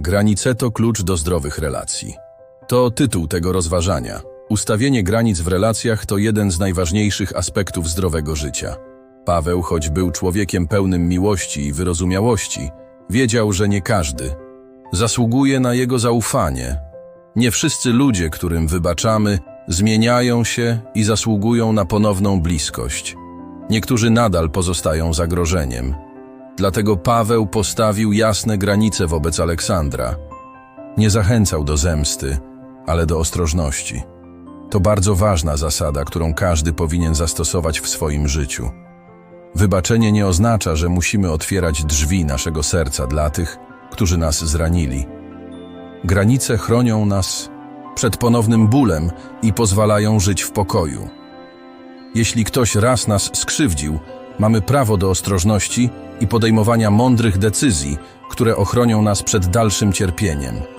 Granice to klucz do zdrowych relacji. To tytuł tego rozważania. Ustawienie granic w relacjach to jeden z najważniejszych aspektów zdrowego życia. Paweł, choć był człowiekiem pełnym miłości i wyrozumiałości, wiedział, że nie każdy zasługuje na jego zaufanie. Nie wszyscy ludzie, którym wybaczamy, zmieniają się i zasługują na ponowną bliskość. Niektórzy nadal pozostają zagrożeniem. Dlatego Paweł postawił jasne granice wobec Aleksandra. Nie zachęcał do zemsty, ale do ostrożności. To bardzo ważna zasada, którą każdy powinien zastosować w swoim życiu. Wybaczenie nie oznacza, że musimy otwierać drzwi naszego serca dla tych, którzy nas zranili. Granice chronią nas przed ponownym bólem i pozwalają żyć w pokoju. Jeśli ktoś raz nas skrzywdził, mamy prawo do ostrożności i podejmowania mądrych decyzji, które ochronią nas przed dalszym cierpieniem.